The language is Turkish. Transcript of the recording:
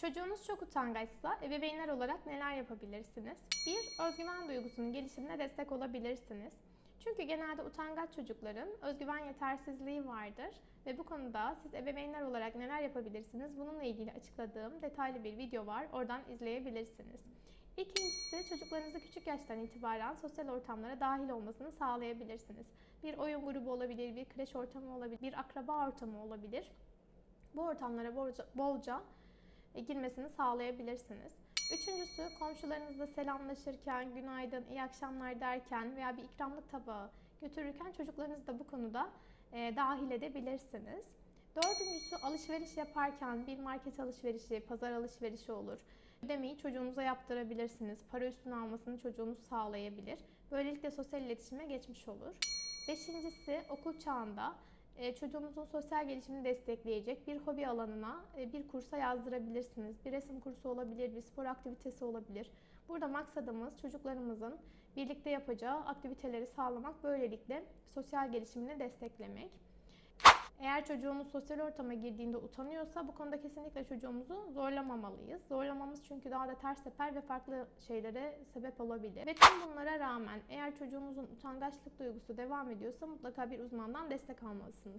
Çocuğunuz çok utangaçsa ebeveynler olarak neler yapabilirsiniz? 1. Özgüven duygusunun gelişimine destek olabilirsiniz. Çünkü genelde utangaç çocukların özgüven yetersizliği vardır ve bu konuda siz ebeveynler olarak neler yapabilirsiniz? Bununla ilgili açıkladığım detaylı bir video var. Oradan izleyebilirsiniz. İkincisi çocuklarınızı küçük yaştan itibaren sosyal ortamlara dahil olmasını sağlayabilirsiniz. Bir oyun grubu olabilir, bir kreş ortamı olabilir, bir akraba ortamı olabilir. Bu ortamlara bolca, bolca girmesini sağlayabilirsiniz. Üçüncüsü komşularınızla selamlaşırken, günaydın, iyi akşamlar derken veya bir ikramlık tabağı götürürken çocuklarınızı da bu konuda e, dahil edebilirsiniz. Dördüncüsü alışveriş yaparken bir market alışverişi, pazar alışverişi olur. Ödemeyi çocuğunuza yaptırabilirsiniz. Para üstüne almasını çocuğunuz sağlayabilir. Böylelikle sosyal iletişime geçmiş olur. Beşincisi okul çağında e, çocuğunuzun sosyal gelişimini destekleyecek bir hobi alanına e, bir kursa yazdırabilirsiniz. Bir resim kursu olabilir, bir spor aktivitesi olabilir. Burada maksadımız çocuklarımızın birlikte yapacağı aktiviteleri sağlamak, böylelikle sosyal gelişimini desteklemek. Eğer çocuğumuz sosyal ortama girdiğinde utanıyorsa bu konuda kesinlikle çocuğumuzu zorlamamalıyız. Zorlamamız çünkü daha da ters teper ve farklı şeylere sebep olabilir. Ve tüm bunlara rağmen eğer çocuğumuzun utangaçlık duygusu devam ediyorsa mutlaka bir uzmandan destek almalısınız.